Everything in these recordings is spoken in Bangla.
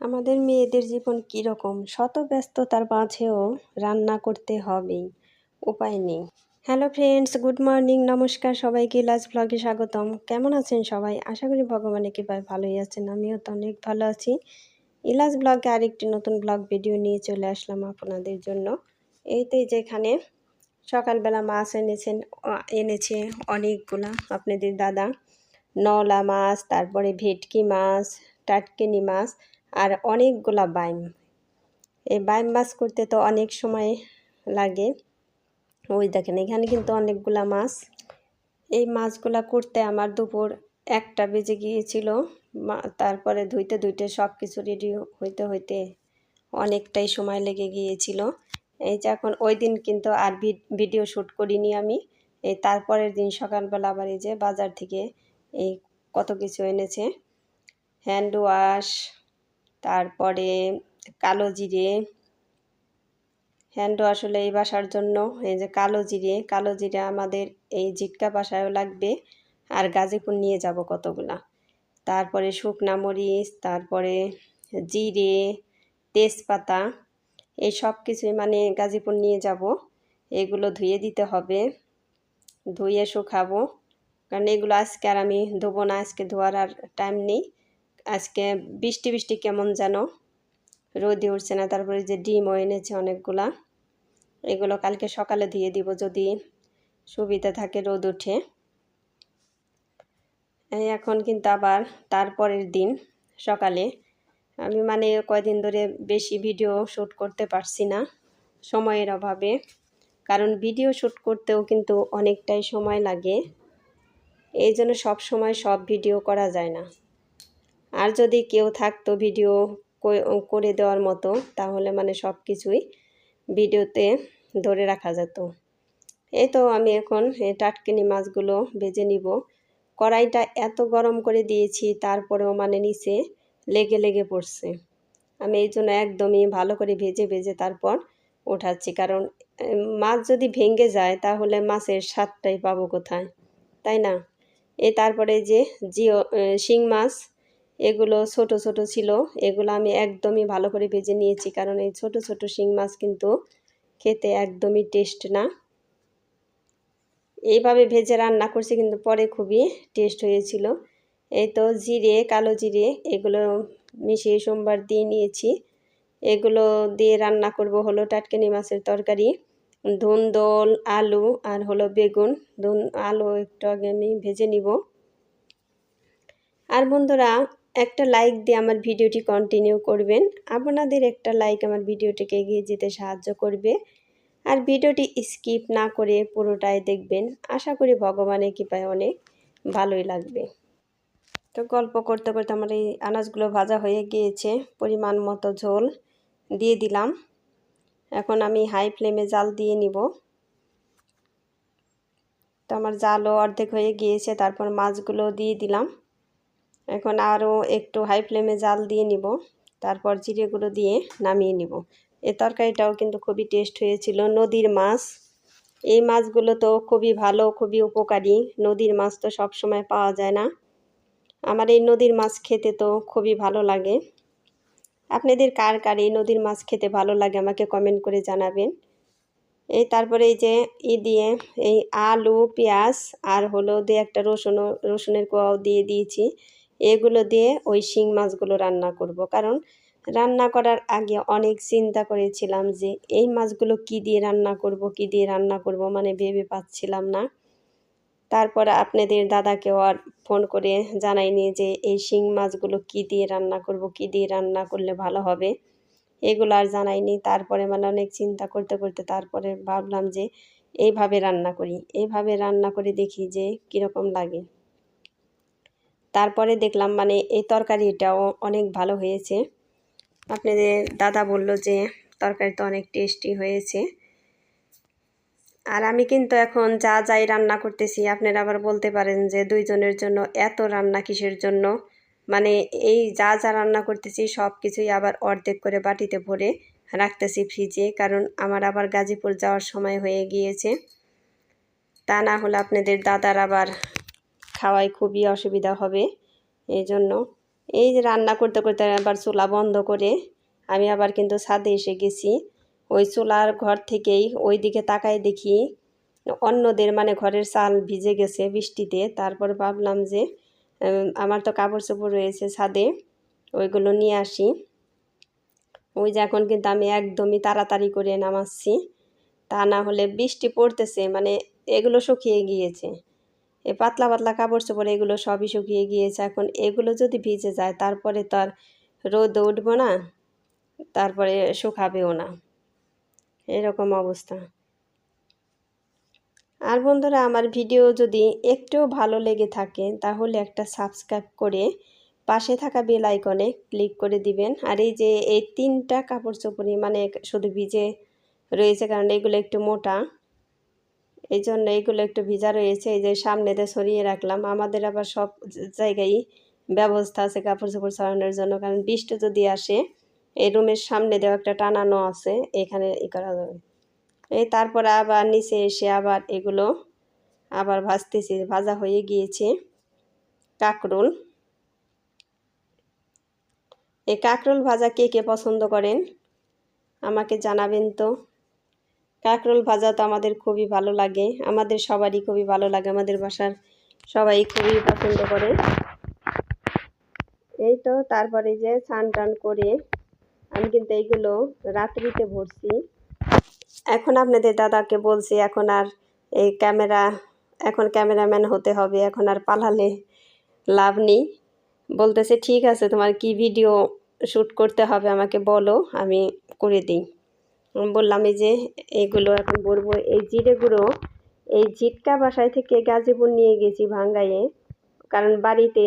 আমাদের মেয়েদের জীবন কীরকম শত ব্যস্ততার মাঝেও রান্না করতে হবেই উপায় নেই। হ্যালো ফ্রেন্ডস, গুড মর্নিং, নমস্কার সবাইকে লাজ ব্লগে স্বাগতম। কেমন আছেন সবাই? আশা করি ভগবানের কৃপায় ভালোই আছেন, আমিও তো অনেক ভালো আছি। ইলাজ ব্লগে আরেকটি নতুন ব্লগ ভিডিও নিয়ে চলে আসলাম আপনাদের জন্য। এইতেই যেখানে সকালবেলা মাছ এনেছেন এনেছে অনেকগুলা আপনাদের দাদা। নলা মাছ, তারপরে ভেটকি মাছ, টাটকিনি মাছ আর অনেকগুলা বাইম। এই বাইম মাছ করতে তো অনেক সময় লাগে। ওই দেখেন, এখানে কিন্তু অনেকগুলা মাছ। এই মাছগুলা করতে আমার দুপুর একটা বেজে গিয়েছিল। তারপরে ধুইতে ধুইতে সব কিছু রেডি হইতে হইতে অনেকটাই সময় লেগে গিয়েছিল। এই যে এখন ওই দিন কিন্তু আর ভিডিও শ্যুট করিনি আমি। এই তারপরের দিন সকালবেলা আবার এই যে বাজার থেকে এই কত কিছু এনেছে। হ্যান্ড ওয়াশ তারপরে কালো জিরে। হ্যান্ড আসলে এই বাসার জন্য এই যে কালো জিরে কালো জিরে আমাদের এই জিটকা বাসায়ও লাগবে আর গাজীপুর নিয়ে যাব কতগুলা। তারপরে শুকনা মরিচ, তারপরে জিরে, তেজপাতা, এই সব কিছুই মানে গাজীপুর নিয়ে যাব। এগুলো ধুয়ে দিতে হবে, ধুয়ে শুকাবো। কারণ এগুলো আজকে আর আমি ধোবো না, আজকে ধোয়ার আর টাইম নেই। আজকে বৃষ্টি বৃষ্টি কেমন যেন? রোদে উঠছে না, তারপরে যে ডিমও এনেছে অনেকগুলা। এগুলো কালকে সকালে দিয়ে দিব যদি সুবিধা থাকে, রোদ উঠে। এখন কিন্তু আবার তারপরের দিন সকালে। আমি মানে কয়দিন ধরে বেশি ভিডিও শ্যুট করতে পারছি না সময়ের অভাবে। কারণ ভিডিও শ্যুট করতেও কিন্তু অনেকটাই সময় লাগে। এই জন্য সব সময় সব ভিডিও করা যায় না। আর যদি কেউ থাকতো ভিডিও করে দেওয়ার মতো, তাহলে মানে সব কিছুই ভিডিওতে ধরে রাখা যেত। এই তো আমি এখন টাটকিনি মাছগুলো ভেজে নিব। কড়াইটা এত গরম করে দিয়েছি, তারপরেও মানে নিচে লেগে লেগে পড়ছে। আমি এই জন্য একদমই ভালো করে ভেজে ভেজে তারপর ওঠাচ্ছি। কারণ মাছ যদি ভেঙে যায়, তাহলে মাছের স্বাদটাই পাবো কোথায়? তাই না? এ, তারপরে যে জিও শিং মাছ এগুলো ছোট ছোট ছিল। এগুলো আমি একদমই ভালো করে ভেজে নিয়েছি কারণ এই ছোট ছোট শিং মাছ কিন্তু খেতে একদমই টেস্ট না। এইভাবে ভেজে রান্না করছি কিন্তু পরে খুবই টেস্ট হয়েছিল। এই তো জিরে, কালো জিরে এগুলো মিশিয়ে সোমবার দিয়ে নিয়েছি। এগুলো দিয়ে রান্না করব হলো টাটকানি মাছের তরকারি, ধুন দোল, আলু আর হলো বেগুন। ধুন, আলু একটু আগে আমি ভেজে নিব। আর বন্ধুরা একটা লাইক দিয়ে আমার ভিডিওটি কন্টিনিউ করবেন। আপনাদের একটা লাইক আমার ভিডিওটিকে এগিয়ে যেতে সাহায্য করবে। আর ভিডিওটি স্কিপ না করে পুরোটাই দেখবেন। আশা করি ভগবানের কৃপায় অনেক ভালোই লাগবে। তো গল্প করতে করতে আমার এই আনাজগুলো ভাজা হয়ে গিয়েছে। পরিমাণ মতো ঝোল দিয়ে দিলাম। এখন আমি হাই ফ্লেমে জাল দিয়ে নিব। তো আমার জালও অর্ধেক হয়ে গিয়েছে, তারপর মাছগুলো দিয়ে দিলাম। এখন আরও একটু হাই ফ্লেমে জাল দিয়ে নিব। তারপর জিরেগুলো দিয়ে নামিয়ে নিব। এ তরকারিটাও কিন্তু খুবই টেস্ট হয়েছিল। নদীর মাছ, এই মাছগুলো তো খুবই ভালো, খুবই উপকারী। নদীর মাছ তো সব সময় পাওয়া যায় না। আমার এই নদীর মাছ খেতে তো খুবই ভালো লাগে। আপনাদের কার কার এই নদীর মাছ খেতে ভালো লাগে আমাকে কমেন্ট করে জানাবেন। এই তারপরে এই যে ই দিয়ে এই আলু, পেঁয়াজ আর হলো দিয়ে একটা রসুন রসুনের কোয়াও দিয়ে দিয়েছি। এগুলো দিয়ে ওই শিং মাছগুলো রান্না করব। কারণ রান্না করার আগে অনেক চিন্তা করেছিলাম যে এই মাছগুলো কি দিয়ে রান্না করব, কি দিয়ে রান্না করব মানে ভেবে পাচ্ছিলাম না। তারপর আপনাদের দাদাকেও আর ফোন করে জানাইনি যে এই শিং মাছগুলো কি দিয়ে রান্না করব, কি দিয়ে রান্না করলে ভালো হবে। এগুলো আর জানাইনি। তারপরে মানে অনেক চিন্তা করতে করতে তারপরে ভাবলাম যে এইভাবে রান্না করি। এইভাবে রান্না করে দেখি যে কীরকম লাগে। তারপরে দেখলাম মানে এই তরকারিটাও অনেক ভালো হয়েছে। আপনাদের দাদা বলল যে তরকারি তো অনেক টেস্টি হয়েছে। আর আমি কিন্তু এখন যা যাই রান্না করতেছি, আপনারা আবার বলতে পারেন যে দুইজনের জন্য এত রান্না কিসের জন্য? মানে এই যা যা রান্না করতেছি সব কিছুই আবার অর্ধেক করে বাটিতে ভরে রাখতেছি ফ্রিজে কারণ আমার আবার গাজীপুর যাওয়ার সময় হয়ে গিয়েছে। তা না হলে আপনাদের দাদার আবার খাওয়ায় খুবই অসুবিধা হবে, এই জন্য। এই যে রান্না করতে করতে আবার চুলা বন্ধ করে আমি আবার কিন্তু ছাদে এসে গেছি। ওই চুলার ঘর থেকেই ওই দিকে তাকায় দেখি অন্যদের মানে ঘরের চাল ভিজে গেছে বৃষ্টিতে। তারপর ভাবলাম যে আমার তো কাপড় চোপড় রয়েছে ছাদে, ওইগুলো নিয়ে আসি। ওই যে এখন কিন্তু আমি একদমই তাড়াতাড়ি করে নামাচ্ছি। তা না হলে বৃষ্টি পড়তেছে মানে এগুলো শুকিয়ে গিয়েছে। এ পাতলা পাতলা কাপড় চোপড় এগুলো সবই শুকিয়ে গিয়েছে। এখন এগুলো যদি ভিজে যায়, তারপরে তো আর রোদ উঠবো না, তারপরে শুকাবেও না। এরকম অবস্থা। আর বন্ধুরা, আমার ভিডিও যদি একটুও ভালো লেগে থাকে, তাহলে একটা সাবস্ক্রাইব করে পাশে থাকা বেল আইকনে ক্লিক করে দিবেন। আর এই যে, এই তিনটা কাপড় চোপড়ই মানে শুধু ভিজে রয়েছে, কারণ এগুলো একটু মোটা। এই জন্য এইগুলো একটু ভিজা রয়েছে, এই যে সামনেতে সরিয়ে রাখলাম। আমাদের আবার সব জায়গায় ব্যবস্থা আছে কাপড় চোপড় ছড়ানোর জন্য, কারণ বৃষ্টি যদি আসে, এই রুমের সামনে দেওয়া একটা টানানো আছে, এখানে ই করা যাবে। এই তারপরে আবার নিচে এসে আবার এগুলো আবার ভাজতেছি, ভাজা হয়ে গিয়েছে কাকরুল। এই কাকরোল ভাজা কে কে পছন্দ করেন? আমাকে জানাবেন তো। কাকরোল ভাজা তো আমাদের খুবই ভালো লাগে। আমাদের সবারই খুবই ভালো লাগে, আমাদের বাসার সবাই খুবই পছন্দ করে। এই তো তারপরে যে স্নান টান করে আমি কিন্তু এইগুলো রাত্রিতে ভরছি। এখন আপনাদের দাদাকে বলছি, এখন আর এই ক্যামেরা, এখন ক্যামেরাম্যান হতে হবে, এখন আর পালালে লাভ নেই। বলতেছে, ঠিক আছে, তোমার কি ভিডিও শ্যুট করতে হবে আমাকে বলো, আমি করে দিই। বললাম, এই যে এগুলো এখন বলব এই জিরেগুলো এই জিটকা বাসায় থেকে গাজীপুর নিয়ে গেছি ভাঙ্গাইয়ে। কারণ বাড়িতে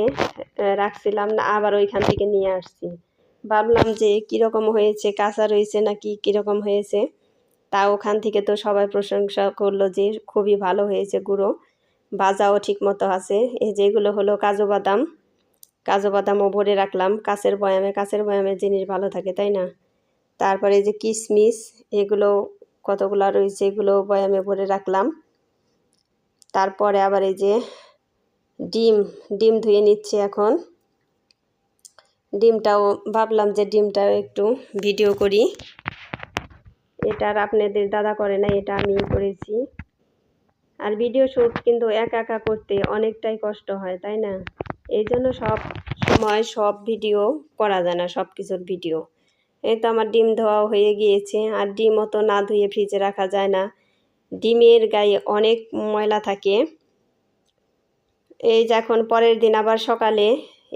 রাখছিলাম না, আবার ওইখান থেকে নিয়ে আসছি। ভাবলাম যে কীরকম হয়েছে, কাঁচা রয়েছে নাকি কীরকম হয়েছে? তা ওখান থেকে তো সবাই প্রশংসা করল যে খুবই ভালো হয়েছে গুঁড়ো। বাজাও ঠিক মতো আছে। এই যেগুলো হলো কাজু বাদাম। কাজু বাদামও ভরে রাখলাম। কাছের বয়ামে, কাছের বয়ামের জিনিস ভালো থাকে, তাই না? তারপরে যে কিশমিশ এগুলো কতগুলো রয়েছে এগুলো বয়ামে ভরে রাখলাম। তারপরে আবার এই যে ডিম ডিম ধুয়ে নিচ্ছে এখন। ডিমটাও ভাবলাম যে ডিমটাও একটু ভিডিও করি। এটা আর আপনাদের দাদা করে না এটা আমি করেছি। আর ভিডিও শ্যুট কিন্তু একা একা করতে অনেকটাই কষ্ট হয়, তাই না? এই জন্য সব সময় সব ভিডিও করা যায় না, সব কিছুর ভিডিও। এই তো আমার ডিম ধোয়াও হয়ে গিয়েছে, আর ডিমও তো না ধুয়ে ফ্রিজে রাখা যায় না। ডিমের গায়ে অনেক ময়লা থাকে। এই যে এখন পরের দিন আবার সকালে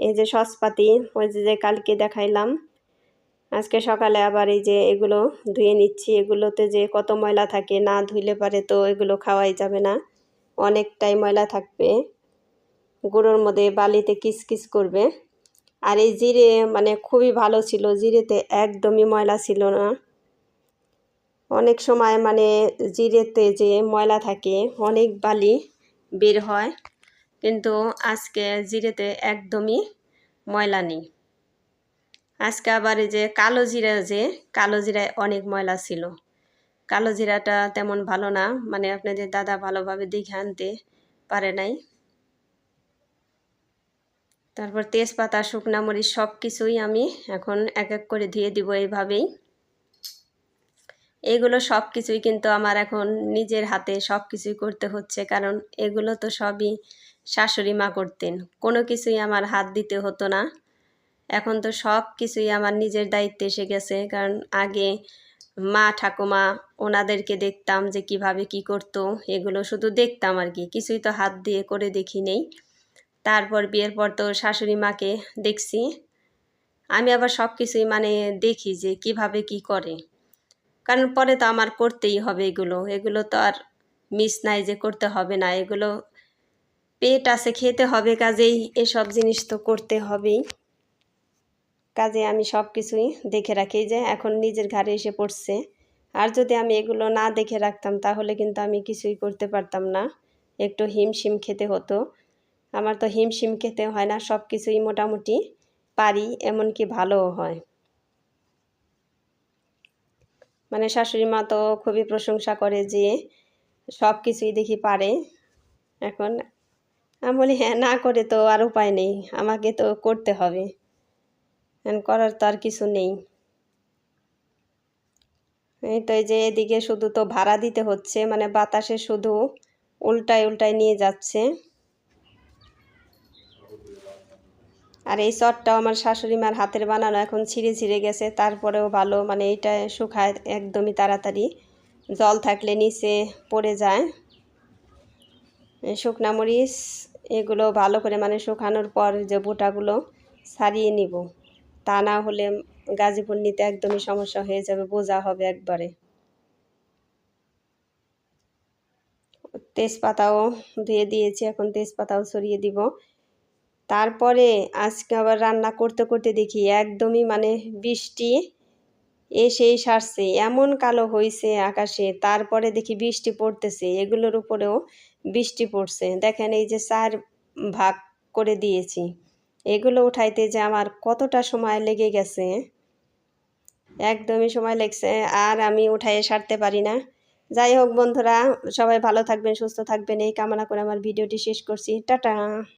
এই যে সসপাতি ওই যে কালকে দেখাইলাম, আজকে সকালে আবার এই যে এগুলো ধুয়ে নিচ্ছি। এগুলোতে যে কত ময়লা থাকে, না ধুইলে পারে তো এগুলো খাওয়াই যাবে না। অনেকটাই ময়লা থাকবে। গুঁড়োর মধ্যে বালিতে কিসকিস করবে। আর এই জিরে মানে খুবই ভালো ছিল, জিরেতে একদমই ময়লা ছিল না। অনেক সময় মানে জিরেতে যে ময়লা থাকে, অনেক বালি বের হয়, কিন্তু আজকে জিরেতে একদমই ময়লা নেই। আজকে আবার যে কালো জিরা যে, কালো জিরায় অনেক ময়লা ছিল। কালো জিরাটা তেমন ভালো না মানে আপনাদের দাদা ভালোভাবে দেখে আনতে পারে নাই। তারপর তেজপাতা, শুকনা মরিচ সব কিছুই আমি এখন এক এক করে ধুয়ে দিব এইভাবেই। এগুলো সব কিছুই কিন্তু আমার এখন নিজের হাতে সব কিছুই করতে হচ্ছে, কারণ এগুলো তো সবই শাশুড়ি মা করতেন। কোনো কিছুই আমার হাত দিতে হতো না। এখন তো সব কিছুই আমার নিজের দায়িত্বে এসে গেছে, কারণ আগে মা, ঠাকুমা, ওনাদেরকে দেখতাম যে কীভাবে কি করতো, এগুলো শুধু দেখতাম আর কি, কিছুই তো হাত দিয়ে করে দেখি নেই তারপর বিয়ের পর তো শাশুড়ি মাকে দেখছি। আমি আবার সব কিছুই মানে দেখি যে কীভাবে কি করে। কারণ পরে তো আমার করতেই হবে এগুলো। এগুলো তো আর মিস নাই যে করতে হবে না। এগুলো পেট আছে, খেতে হবে কাজেই। এসব জিনিস তো করতে হবেই। কাজে আমি সব কিছুই দেখে রাখি যে এখন নিজের ঘাড়ে এসে পড়ছে। আর যদি আমি এগুলো না দেখে রাখতাম তাহলে কিন্তু আমি কিছুই করতে পারতাম না। একটু হিমশিম খেতে হতো। আমার তো হিমশিম খেতে হয় না সব কিছুই মোটামুটি পারি, এমনকি ভালোও হয়। মানে শাশুড়ি মা তো খুবই প্রশংসা করে যে সব কিছুই দেখি পারে। এখন আমি বলি হ্যাঁ না করে তো আর উপায় নেই, আমাকে তো করতে হবে। করার তো আর কিছু নেই। এই তো এই যে এদিকে শুধু তো ভাড়া দিতে হচ্ছে মানে বাতাসে শুধু উল্টায় উল্টায় নিয়ে যাচ্ছে। আর এই চটটাও আমার শাশুড়ি মার হাতের বানানো এখন ছিঁড়ে ছিঁড়ে গেছে। তারপরেও ভালো মানে এটা শুকায় একদমই তাড়াতাড়ি। জল থাকলে নিচে পড়ে যায়। শুকনা মরিচ, এগুলো ভালো করে মানে শুকানোর পর যে বোটাগুলো ছাড়িয়ে নিব। তা না হলে গাজীপুর নিতে একদমই সমস্যা হয়ে যাবে, বোঝা হবে একবারে। তেজপাতাও ধুয়ে দিয়েছি, এখন তেজপাতাও ছড়িয়ে দিব। তারপরে আজকে আবার রান্না করতে করতে দেখি একদমই মানে বৃষ্টি এসেই সারছে, এমন কালো হয়েছে আকাশে। তারপরে দেখি বৃষ্টি পড়তেছে, এগুলোর উপরেও বৃষ্টি পড়ছে। দেখেন এই যে চার ভাগ করে দিয়েছি, এগুলো উঠাইতে যে আমার কতটা সময় লেগে গেছে, একদমই সময় লেগছে আর আমি উঠাইয়ে সারতে পারি না। যাই হোক বন্ধুরা, সবাই ভালো থাকবেন, সুস্থ থাকবেন, এই কামনা করে আমার ভিডিওটি শেষ করছি। টাটা!